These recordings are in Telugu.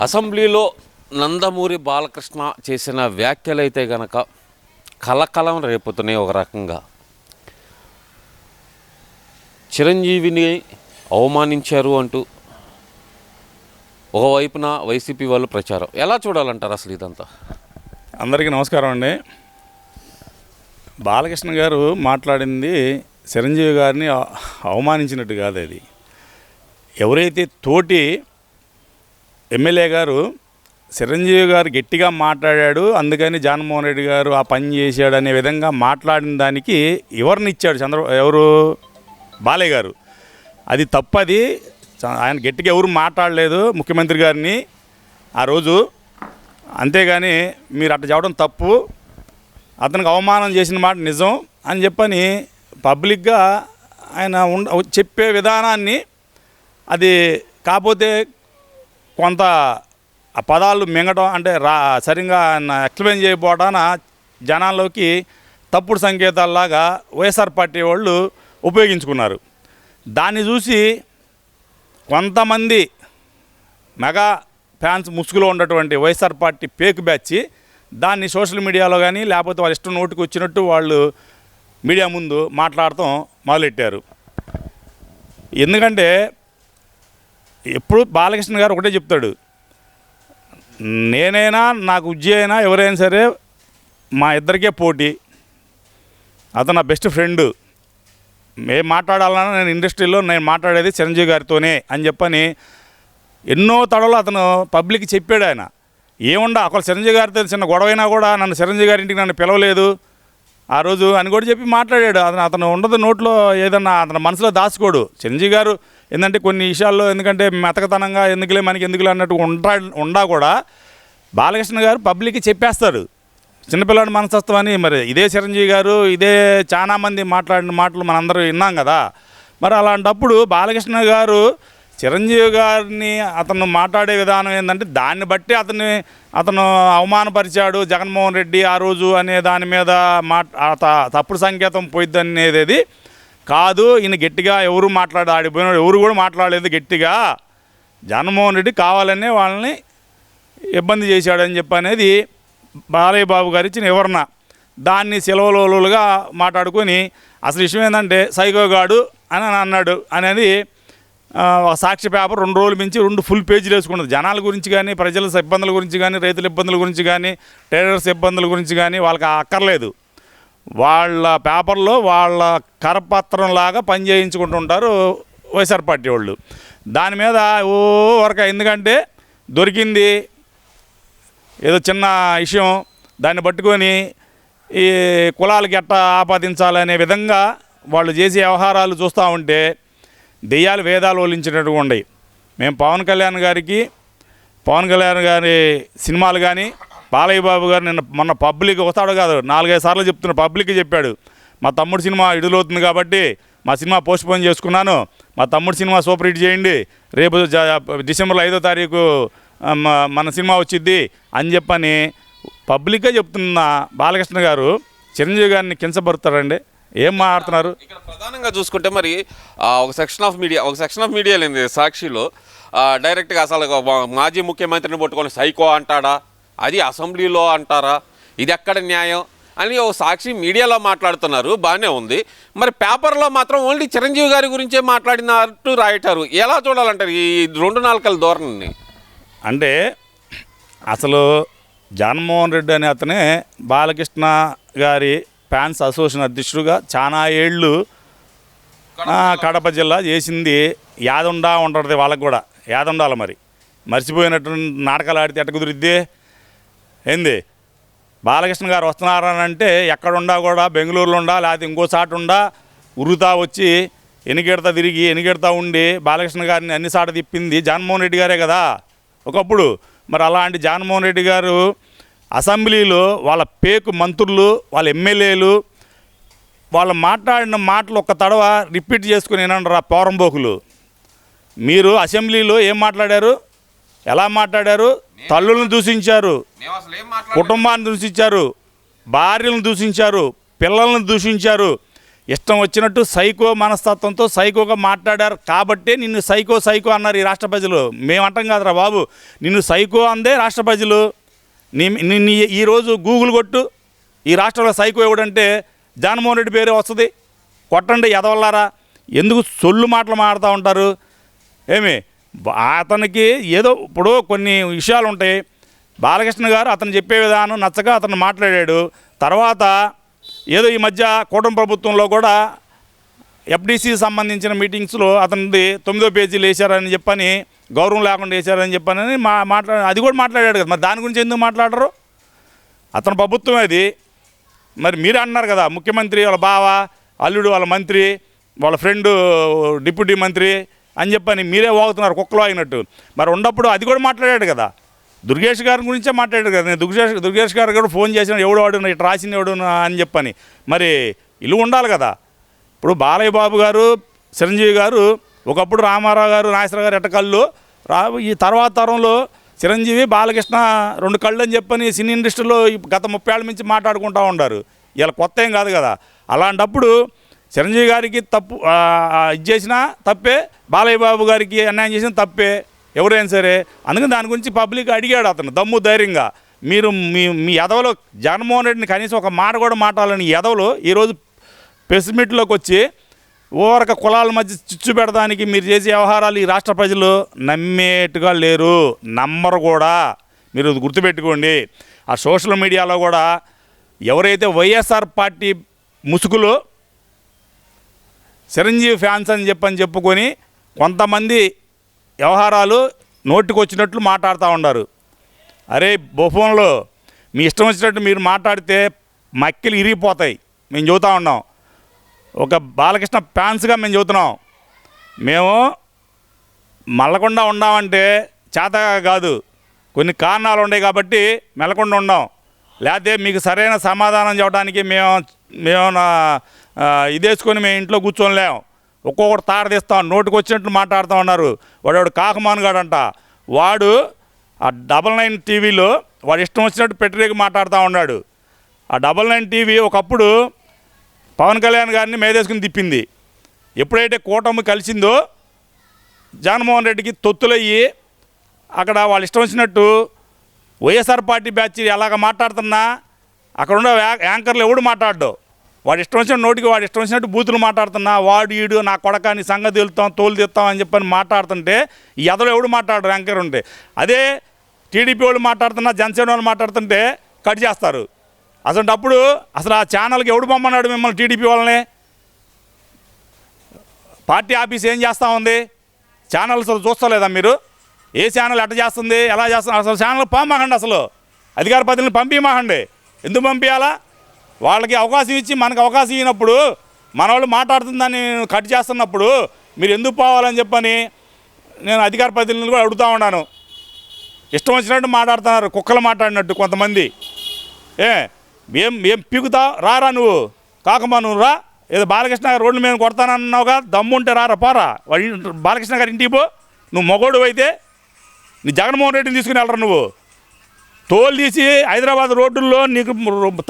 అసెంబ్లీలో నందమూరి బాలకృష్ణ చేసిన వ్యాఖ్యలైతే గనక కలకలం రేపుతున్నాయి ఒక రకంగా. చిరంజీవిని అవమానించారు అంటూ ఒకవైపున వైసీపీ వాళ్ళు ప్రచారం. ఎలా చూడాలంటారు అసలు ఇదంతా? అందరికీ నమస్కారం అండి. బాలకృష్ణ గారు మాట్లాడింది చిరంజీవి గారిని అవమానించినట్టు కాదు అది. ఎవరైతే తోటి ఎమ్మెల్యే గారు చిరంజీవి గారు గట్టిగా మాట్లాడాడు. అందుకని జగన్మోహన్ రెడ్డి గారు ఆ పని చేశాడు అనే విధంగా మాట్లాడిన దానికి ఎవరిని ఇచ్చాడు చంద్ర ఎవరు? బాలయ్య గారు. అది తప్పది. చ- ఆయన గట్టిగా ఎవరు మాట్లాడలేదు ముఖ్యమంత్రి గారిని. ఆ రోజు అంతేగాని మీరు అట్లా చెప్పడం తప్పు. అతనికి అవమానం చేసిన మాట నిజం అని చెప్పని పబ్లిక్గా ఆయన ఉండ చెప్పే విధానాన్ని అది కాకపోతే కొంత ఆ పదాలు మింగటం అంటే రా సరిగా ఎక్స్ప్లెయిన్ చేయబోటాన జనాల్లోకి తప్పుడు సంకేతాల్లాగా వైఎస్ఆర్ పార్టీ వాళ్ళు ఉపయోగించుకున్నారు. దాన్ని చూసి కొంతమంది మెగా ఫ్యాన్స్ ముసుగులో ఉన్నటువంటి వైఎస్ఆర్ పార్టీ పేక్ బ్యాచ్ దాన్ని సోషల్ మీడియాలో కానీ లేకపోతే వాళ్ళ ఇష్టం నోటుకు వచ్చినట్టు వాళ్ళు మీడియా ముందు మాట్లాడటం మొదలెట్టారు. ఎందుకంటే ఎప్పుడు బాలకృష్ణ గారు ఒకటే చెప్తాడు నేనైనా నాకు ఉజ్జి అయినా ఎవరైనా సరే మా ఇద్దరికే పోటీ. అతను నా బెస్ట్ ఫ్రెండ్. ఏం మాట్లాడాలన్నా నేను ఇండస్ట్రీలో నేను మాట్లాడేది చిరంజీవి గారితోనే అని చెప్పని ఎన్నో తడలు అతను పబ్లిక్ చెప్పాడు ఆయన. ఏముండా ఒకళ్ళు చిరంజీవి గారితో చిన్న గొడవైనా కూడా నన్ను చిరంజీవి గారి ఇంటికి నన్ను పిలవలేదు. ఆ రోజు అని కూడా చెప్పి మాట్లాడాడు. అతను అతను ఉండదు నోట్లో ఏదన్నా అతను మనసులో దాచుకోడు. చిరంజీవి గారు ఏంటంటే కొన్ని విషయాల్లో ఎందుకంటే మెతకతనంగా ఎందుకులే మనకి ఎందుకులే అన్నట్టు ఉండా ఉండా కూడా బాలకృష్ణ గారు పబ్లిక్కి చెప్పేస్తారు. చిన్నపిల్లాడి మనస్తత్వం అని మరి ఇదే చిరంజీవి గారు ఇదే చాలామంది మాట్లాడిన మాటలు మనందరూ విన్నాం కదా. మరి అలాంటప్పుడు బాలకృష్ణ గారు చిరంజీవి గారిని అతను మాట్లాడే విధానం ఏంటంటే దాన్ని బట్టి అతన్ని అతను అవమానపరిచాడు జగన్మోహన్ రెడ్డి ఆ రోజు అనే దాని మీద మా త- తప్పుడు సంకేతం పోయిద్ది అనేది కాదు ఈయన గట్టిగా ఎవరు మాట్లాడ ఆడిపోయినాడు ఎవరు కూడా మాట్లాడలేదు గట్టిగా. జగన్మోహన్ రెడ్డి కావాలనే వాళ్ళని ఇబ్బంది చేశాడని చెప్పి అనేది బాలయ్య బాబు గారు ఇచ్చిన వివరణ. దాన్ని సెలవులోలుగా మాట్లాడుకొని అసలు విషయం ఏంటంటే సైకోగాడు అని అన్నాడు అనేది ఒక సాక్షి పేపర్ రెండు రోజులు మించి రెండు ఫుల్ పేజీలు వేసుకున్నది. జనాల గురించి కానీ ప్రజల ఇబ్బందుల గురించి కానీ రైతుల ఇబ్బందుల గురించి కానీ ట్రేడర్స్ ఇబ్బందుల గురించి కానీ వాళ్ళకి అక్కర్లేదు. వాళ్ళ పేపర్లో వాళ్ళ కరపత్రం లాగా పని చేయించుకుంటుంటారు వైఎస్ఆర్ పార్టీ వాళ్ళు. దాని మీద ఓ వరకు ఎందుకంటే దొరికింది ఏదో చిన్న విషయం. దాన్ని పట్టుకొని ఈ కులాలకి ఎట్ట ఆపాదించాలనే విధంగా వాళ్ళు చేసే వ్యవహారాలు చూస్తూ ఉంటే దెయ్యాలు వేదాలు ఒలించినట్టుగా ఉన్నాయి. మేము పవన్ కళ్యాణ్ గారికి పవన్ కళ్యాణ్ గారి సినిమాలు కానీ బాలయ్య బాబు గారు నిన్న మొన్న పబ్లిక్ వస్తాడు కాదు నాలుగైదు సార్లు చెప్తున్న పబ్లిక్ చెప్పాడు. మా తమ్ముడు సినిమా విడుదలవుతుంది కాబట్టి మా సినిమా పోస్ట్పోన్ చేసుకున్నాను. మా తమ్ముడు సినిమా సూపర్ హిట్ చేయండి. రేపు డిసెంబర్ ఐదో తారీఖు మన సినిమా వచ్చిద్ది అని చెప్పని పబ్లిక్గా చెప్తున్న బాలకృష్ణ గారు చిరంజీవి గారిని కించబరుతారండి ఏం మాట్లాడుతున్నారు? ఇక్కడ ప్రధానంగా చూసుకుంటే మరి ఒక సెక్షన్ ఆఫ్ మీడియా ఒక సెక్షన్ ఆఫ్ మీడియా లేని సాక్షిలో డైరెక్ట్గా అసలు మాజీ ముఖ్యమంత్రిని పట్టుకొని సైకో అంటాడా? అది అసెంబ్లీలో అంటారా? ఇది ఎక్కడ న్యాయం? అని ఒక సాక్షి మీడియాలో మాట్లాడుతున్నారు. బాగానే ఉంది. మరి పేపర్లో మాత్రం ఓన్లీ చిరంజీవి గారి గురించే మాట్లాడినట్టు రాయటారు. ఎలా చూడాలంటారు ఈ రెండు నాలుకల ధోరణిని? అంటే అసలు జగన్మోహన్ రెడ్డి అనే అతనే బాలకృష్ణ గారి ఫ్యాన్స్ అసోసియేషన్ అధ్యక్షుడుగా చాలా ఏళ్ళు కడప జిల్లా. చేసింది. యాదుండా ఉంటుంది వాళ్ళకి కూడా. యాదుండాలి మరి. మర్చిపోయినట్టు నాటకాలు ఆడితే ఎట్ట కుదిరిద్ది? ఏంది? బాలకృష్ణ గారు వస్తున్నారని అంటే ఎక్కడుండా కూడా బెంగళూరులో ఉండా లేకపోతే ఇంకో చాటు ఉండా ఉరుతా వచ్చి ఎనికెడతా తిరిగి ఎనికెడతా ఉండి బాలకృష్ణ గారిని అన్ని సాట తిప్పింది జగన్మోహన్ రెడ్డి గారే కదా. ఒకప్పుడు మరి అలాంటి జగన్మోహన్ రెడ్డి గారు అసెంబ్లీలో వాళ్ళ పేకు మంత్రులు వాళ్ళ ఎమ్మెల్యేలు వాళ్ళు మాట్లాడిన మాటలు ఒక్క తడవ రిపీట్ చేసుకుని వినండిరా పౌరంబోకులు. మీరు అసెంబ్లీలో ఏం మాట్లాడారు? ఎలా మాట్లాడారు? తల్లులను దూషించారు కుటుంబాన్ని దూషించారు భార్యలను దూషించారు పిల్లలను దూషించారు. ఇష్టం వచ్చినట్టు సైకో మనస్తత్వంతో సైకోగా మాట్లాడారు. కాబట్టే నిన్ను సైకో సైకో అన్నారు ఈ రాష్ట్ర ప్రజలు. మేమంటాం కాదురా బాబు. నిన్ను సైకో అందే రాష్ట్ర ప్రజలు. నీ నిన్ను ఈ- ఈరోజు గూగుల్ కొట్టు. ఈ రాష్ట్రంలో సైకో ఎవడంటే జగన్మోహన్ రెడ్డి పేరే వస్తుంది. కొట్టండి ఎదవల్లారా. ఎందుకు సొల్లు మాటలు మాడుతూ ఉంటారు? ఏమి? అతనికి ఏదో ఇప్పుడు కొన్ని విషయాలు ఉంటాయి బాలకృష్ణ గారు అతను చెప్పే విధానం నచ్చక అతను మాట్లాడాడు. తర్వాత ఏదో ఈ మధ్య కూటమి ప్రభుత్వంలో కూడా ఎఫ్డీసీ సంబంధించిన మీటింగ్స్లో అతనిది తొమ్మిదో పేజీలు వేశారని చెప్పని గౌరవం లేకుండా వేశారని చెప్పని మా మాట్లా అది కూడా మాట్లాడాడు కదా. మరి దాని గురించి ఎందుకు మాట్లాడరు? అతని ప్రభుత్వం అది. మరి మీరే అన్నారు కదా ముఖ్యమంత్రి వాళ్ళ బావ అల్లుడు వాళ్ళ మంత్రి వాళ్ళ ఫ్రెండ్ డిప్యూటీ మంత్రి అని చెప్పని మీరే వాగుతున్నారు కుక్కలో అయినట్టు మరి ఉన్నప్పుడు అది కూడా మాట్లాడాడు కదా. దుర్గేష్ గారి గురించే మాట్లాడాడు కదా. నేను దుర్గేష్ దుర్గేష్ గారు కూడా ఫోన్ చేసిన ఎవడు వాడు ఇటు రాసిన ఎవడు అని చెప్పని. మరి ఇల్లు ఉండాలి కదా. ఇప్పుడు బాలయ్య బాబు గారు చిరంజీవి గారు ఒకప్పుడు రామారావు గారు నాగేశ్వర గారు ఎట్టకళ్ళు రా ఈ తర్వాత తరంలో చిరంజీవి బాలకృష్ణ రెండు కళ్ళు అని చెప్పని సినీ ఇండస్ట్రీలో గత ముప్పై ఏళ్ళ నుంచి మాట్లాడుకుంటూ ఉన్నారు ఇలా కొత్త ఏం కాదు కదా. అలాంటప్పుడు చిరంజీవి గారికి తప్పు ఇది చేసినా తప్పే బాలయ్య బాబు గారికి అన్యాయం చేసిన తప్పే ఎవరైనా సరే. అందుకని దాని గురించి పబ్లిక్ అడిగాడు అతను దమ్ము ధైర్యంగా. మీరు మీ మీ ఎదవలో జగన్మోహన్ రెడ్డిని కనీసం ఒక మాట కూడా మాట్లాడాలని ఎదవలు ఈరోజు ప్రెస్ మీట్లోకి వచ్చి ఓరక కులాల మధ్య చిచ్చు పెడడానికి మీరు చేసే వ్యవహారాలు ఈ రాష్ట్ర ప్రజలు నమ్మేట్టుగా లేరు. నమ్మరు కూడా. మీరు గుర్తుపెట్టుకోండి. ఆ సోషల్ మీడియాలో కూడా ఎవరైతే వైఎస్ఆర్ పార్టీ ముసుగులో చిరంజీవి ఫ్యాన్స్ అని చెప్పని చెప్పుకొని కొంతమంది వ్యవహారాలు నోటికొచ్చినట్లు మాట్లాడుతూ ఉన్నారు అరే బొఫోన్లో మీ ఇష్టం వచ్చినట్టు మీరు మాట్లాడితే మక్కిలు ఇరిగిపోతాయి. మేము చెబుతా ఉన్నాం. ఒక బాలకృష్ణ ఫ్యాన్స్గా మేము చెబుతున్నాం. మేము మల్లకుండా ఉన్నామంటే చేత కాదు. కొన్ని కారణాలు ఉన్నాయి కాబట్టి మెల్లకుండా ఉన్నాం. లేకపోతే మీకు సరైన సమాధానం చెప్పడానికి మేము మేము నా- ఇదేసుకొని మేము ఇంట్లో కూర్చోలేం. ఒక్కొక్కటి తారదీస్తాం నోటికి వచ్చినట్టు మాట్లాడుతూ ఉన్నారు. వాడు వాడు కాకమాన్ గాడంట. వాడు ఆ డబల్ నైన్ టీవీలో వాడు ఇష్టం వచ్చినట్టు పెట్టరేకి మాట్లాడుతూ ఉన్నాడు. ఆ డబల్ నైన్ టీవీ ఒకప్పుడు పవన్ కళ్యాణ్ గారిని మేదేసుకుని తిప్పింది. ఎప్పుడైతే కూటమి కలిసిందో జగన్మోహన్ రెడ్డికి తొత్తులయ్యి అక్కడ వాళ్ళు ఇష్టం వచ్చినట్టు వైఎస్ఆర్ పార్టీ బ్యాచ్ ఎలాగ మాట్లాడుతున్నా అక్కడ ఉన్న యాంకర్లు ఎవడు మాట్లాడ్డావు వాడు ఇష్టం వచ్చిన నోటికి వాడు ఇష్టం వచ్చినట్టు బూతులు మాట్లాడుతున్నా వాడు ఈడు నా కొడక నీ సంగతి తెలుతాం తోలు తెస్తాం అని చెప్పని మాట్లాడుతుంటే ఈ ఎదలో ఎవడు మాట్లాడరు యాంకర్ ఉంటే అదే టీడీపీ వాళ్ళు మాట్లాడుతున్నా జనసేన వాళ్ళు మాట్లాడుతుంటే కట్ చేస్తారు. అసలు అప్పుడు అసలు ఆ ఛానల్కి ఎవడు పొమ్మన్నాడు మిమ్మల్ని టీడీపీ వాళ్ళని? పార్టీ ఆఫీస్ ఏం చేస్తూ ఉంది? ఛానల్ అసలు చూస్తలేదా మీరు? ఏ ఛానల్ ఎట్ట చేస్తుంది? ఎలా చేస్తుంది? అసలు ఛానల్ పంపకండి అసలు. అధికార ప్రతినిధులు పంపించమాకండి ఎందుకు పంపించాలా వాళ్ళకి అవకాశం ఇచ్చి మనకు అవకాశం ఇచ్చినప్పుడు మన వాళ్ళు మాట్లాడుతుందని కట్ చేస్తున్నప్పుడు మీరు ఎందుకు పోవాలని చెప్పని నేను అధికార ప్రతినిధులు కూడా అడుగుతూ ఉన్నాను. ఇష్టం వచ్చినట్టు మాట్లాడుతున్నారు కుక్కలు మాట్లాడినట్టు కొంతమంది. ఏ ఏం ఏం పీకుతా? రారా నువ్వు? కాకమ్మా నువ్వు రా. ఏదో బాలకృష్ణ గారు రోడ్డు మేము కొడతానన్నావుగా దమ్ముంటే రారా పోరా. వాడి బాలకృష్ణ గారి ఇంటికి పో. నువ్వు మొగోడు అయితే నీ జగన్మోహన్ రెడ్డిని తీసుకుని వెళ్ళరా నువ్వు? తోలు తీసి హైదరాబాద్ రోడ్డుల్లో నీకు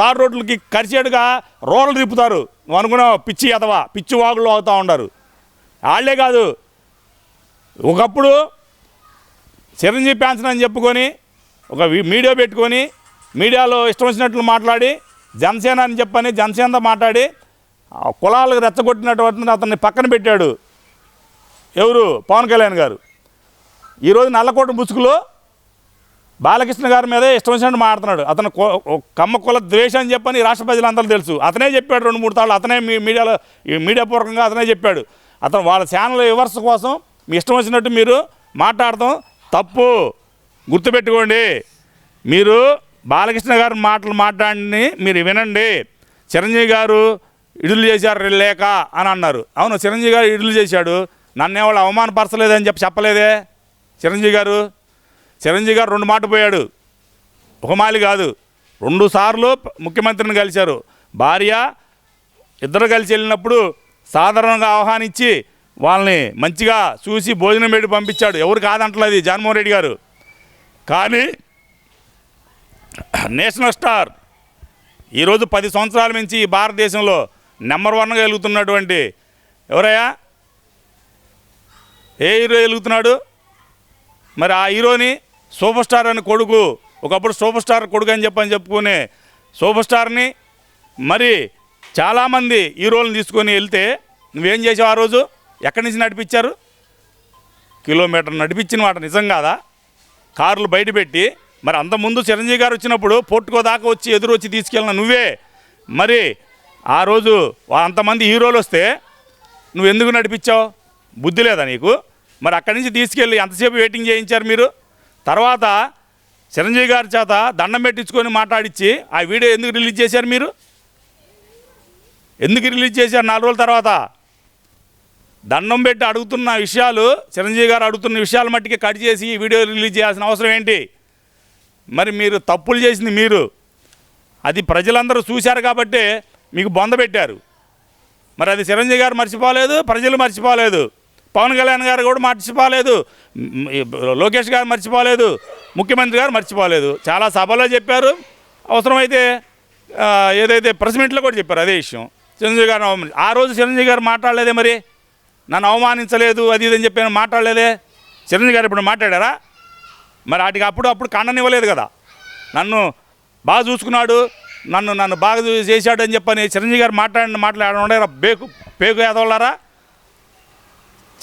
తారు రోడ్లకి కరిచేడుగా రోడ్లు తిప్పుతారు. నువ్వు అనుకున్నావు? పిచ్చి అథవా పిచ్చి వాగులు అవుతూ ఉంటారు వాళ్ళే కాదు. ఒకప్పుడు చిరంజీవి ప్యాన్సన్ అని చెప్పుకొని ఒక మీడియా పెట్టుకొని మీడియాలో ఇష్టం వచ్చినట్లు మాట్లాడి జనసేన అని చెప్పని జనసేనతో మాట్లాడి కులాలకు రెచ్చగొట్టినటువంటి అతన్ని పక్కన పెట్టాడు ఎవరు? పవన్ కళ్యాణ్ గారు. ఈరోజు నల్లకోట ముసుగులో బాలకృష్ణ గారి మీదే ఇష్టం వచ్చినట్టు మాట్లాడుతున్నాడు. అతను కమ్మ కుల ద్వేషం అని చెప్పని రాష్ట్ర ప్రజలందరూ తెలుసు. అతనే చెప్పాడు రెండు మూడు సార్లు. అతనే మీ మీడియాలో ఈ మీడియా పూర్వకంగా అతనే చెప్పాడు. అతను వాళ్ళ ఛానల్ వివర్స్ కోసం మీ ఇష్టం వచ్చినట్టు మీరు మాట్లాడటం తప్పు. గుర్తుపెట్టుకోండి. మీరు బాలకృష్ణ గారి మాటలు మాట్లాడి మీరు వినండి. చిరంజీవి గారు ఇడులు చేశారు లేక అని అన్నారు. అవును చిరంజీవి గారు ఇడులు చేశాడు. నన్ను ఎవరు అవమానపరచలేదని చెప్పి చెప్పలేదే? చిరంజీవి గారు చిరంజీవి గారు రెండు మాట పోయాడు. ఒక మాలి కాదు. రెండు సార్లు ముఖ్యమంత్రిని కలిశారు. భార్య ఇద్దరు కలిసి వెళ్ళినప్పుడు సాధారణంగా ఆహ్వానించి వాళ్ళని మంచిగా చూసి భోజనం పెట్టి పంపించాడు. ఎవరు కాదంటలేదు జగన్మోహన్ రెడ్డి గారు. కానీ నేషనల్ స్టార్ ఈరోజు పది సంవత్సరాల నుంచి భారతదేశంలో నెంబర్ వన్గా వెలుగుతున్నటువంటి ఎవరయ్యా? ఏ హీరో వెలుగుతున్నాడు మరి ఆ హీరోని సూపర్ స్టార్ అని కొడుకు ఒకప్పుడు సూపర్ స్టార్ కొడుకు అని చెప్పని చెప్పుకునే సూపర్ స్టార్ని మరి చాలామంది హీరోలను తీసుకొని వెళ్తే నువ్వేం చేసావు ఆ రోజు? ఎక్కడి నుంచి నడిపించారు? కిలోమీటర్ నడిపించిన మాట నిజం కాదా? కార్లు బయట పెట్టి మరి అంతకుముందు చిరంజీవి గారు వచ్చినప్పుడు పోర్టుకో దాకా వచ్చి ఎదురు వచ్చి తీసుకెళ్ళిన నువ్వే. మరి ఆ రోజు అంతమంది హీరోలు వస్తే నువ్వు ఎందుకు నడిపించావు? బుద్ధి లేదా నీకు? మరి అక్కడి నుంచి తీసుకెళ్ళి ఎంతసేపు వెయిటింగ్ చేయించారు మీరు? తర్వాత చిరంజీవి గారి చేత దండం పెట్టించుకొని మాట్లాడించి ఆ వీడియో ఎందుకు రిలీజ్ చేశారు మీరు? ఎందుకు రిలీజ్ చేశారు నాలుగు రోజుల తర్వాత? దండం పెట్టి అడుగుతున్న విషయాలు చిరంజీవి గారు అడుగుతున్న విషయాలు మట్టికి కట్ చేసి ఈ వీడియో రిలీజ్ చేయాల్సిన అవసరం ఏంటి? మరి మీరు తప్పులు చేసింది మీరు. అది ప్రజలందరూ చూశారు కాబట్టి మీకు బొంద పెట్టారు. మరి అది చిరంజీవి గారు మర్చిపోలేదు ప్రజలు మర్చిపోలేదు. పవన్ కళ్యాణ్ గారు కూడా మర్చిపోలేదు. లోకేష్ గారు మర్చిపోలేదు. ముఖ్యమంత్రి గారు మర్చిపోలేదు. చాలా సభలో చెప్పారు. అవసరమైతే ఏదైతే ప్రెస్ మీట్లో కూడా చెప్పారు అదే విషయం. చిరంజీవి గారు ఆ రోజు చిరంజీవి గారు మాట్లాడలేదే మరి? నన్ను అవమానించలేదు అది ఇది అని చెప్పి మాట్లాడలేదే? చిరంజీవి గారు ఇప్పుడు మాట్లాడారా? మరి వాటికి అప్పుడు అప్పుడు కండనివ్వలేదు కదా. నన్ను బాగా చూసుకున్నాడు నన్ను నన్ను బాగా చేశాడు అని చెప్పని చిరంజీవి గారు మాట్లాడిన మాట్లాడడం బేకు పేకు ఏదోళ్ళారా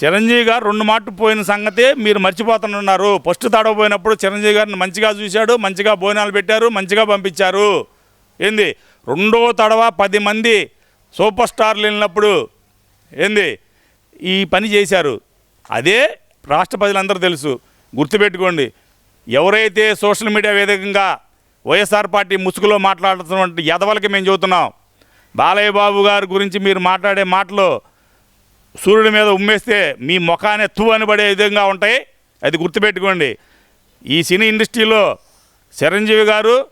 చిరంజీవి గారు రెండు మాటలు పోయిన సంగతి మీరు మర్చిపోతున్నారు ఫస్ట్ తడవపోయినప్పుడు చిరంజీవి గారిని మంచిగా చూశాడు మంచిగా భోజనాలు పెట్టారు మంచిగా పంపించారు. ఏంది? రెండో తడవ పది మంది సూపర్ స్టార్లు వెళ్ళినప్పుడు ఏంది? ఈ పని చేశారు. అదే రాష్ట్ర ప్రజలందరూ తెలుసు. గుర్తుపెట్టుకోండి. ఎవరైతే సోషల్ మీడియా వేదికగా వైఎస్ఆర్ పార్టీ ముసుగులో మాట్లాడుతున్నటువంటి యదవలకి మేము చెబుతున్నాం. బాలయ్య బాబు గారి గురించి మీరు మాట్లాడే మాటలు సూర్యుడి మీద ఉమ్మేస్తే మీ ముఖాన్ని తూ అని పడే విధంగా ఉంటాయి. అది గుర్తుపెట్టుకోండి. ఈ సినీ ఇండస్ట్రీలో చిరంజీవి గారు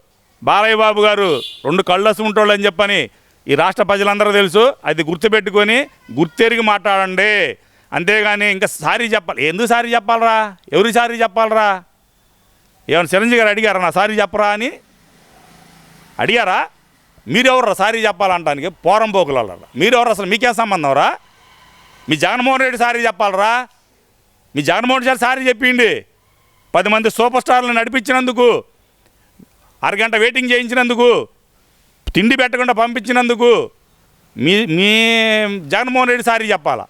బాలయ్య బాబు గారు రెండు కళ్ళసు ఉంటాళ్ళు అని చెప్పని ఈ రాష్ట్ర ప్రజలందరూ తెలుసు. అది గుర్తుపెట్టుకొని గుర్తెరిగి మాట్లాడండి. అంతేగాని ఇంకా సారీ చెప్పాలి. ఎందుకు సారీ చెప్పాలరా? ఎవరి సారీ చెప్పాలరా? ఏమైనా చిరంజీవి గారు అడిగారా? నా సారీ చెప్పరా అని? అడిగారా? మీరెవరు సారీ చెప్పాలంటానికి? పోరం పోకుల మీరెవరు అసలు? మీకేం సంబంధం రా? మీ జగన్మోహన్ రెడ్డి సారీ చెప్పాలరా? మీ జగన్మోహన్ రెడ్డి సారీ చెప్పిండి. పది మంది సూపర్ స్టార్లను నడిపించినందుకు అరగంట వెయిటింగ్ చేయించినందుకు తిండి పెట్టకుండా పంపించినందుకు మీ మీ జగన్మోహన్ రెడ్డి సారీ చెప్పాలా?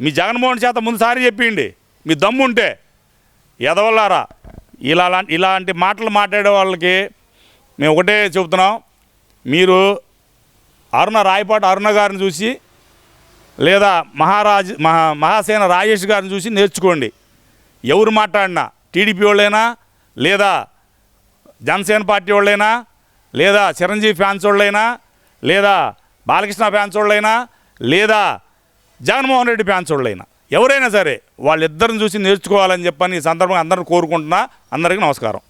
మీ జగన్మోహన్ చేత ముందు సారీ చెప్పిండి. మీ దమ్ము ఉంటే ఎదవల్లారా? ఇలా ఇలాంటి మాటలు మాట్లాడే వాళ్ళకి మేము ఒకటే చెబుతున్నాం. మీరు అరుణ రాయపాటి అరుణ గారిని చూసి లేదా మహారాజ్ మహా మహాసేన రాజేష్ గారిని చూసి నేర్చుకోండి. ఎవరు మాట్లాడినా? టీడీపీ వాళ్ళైనా లేదా జనసేన పార్టీ వాళ్ళైనా లేదా చిరంజీవి ఫ్యాన్స్ వాళ్ళైనా లేదా బాలకృష్ణ ఫ్యాన్స్ వాళ్ళైనా లేదా జగన్మోహన్ రెడ్డి ఫ్యాన్స్ వాళ్ళైనా. ఎవరైనా సరే వాళ్ళిద్దరిని చూసి నేర్చుకోవాలని చెప్పని ఈ సందర్భంగా అందరూ కోరుకుంటున్నా. అందరికీ నమస్కారం.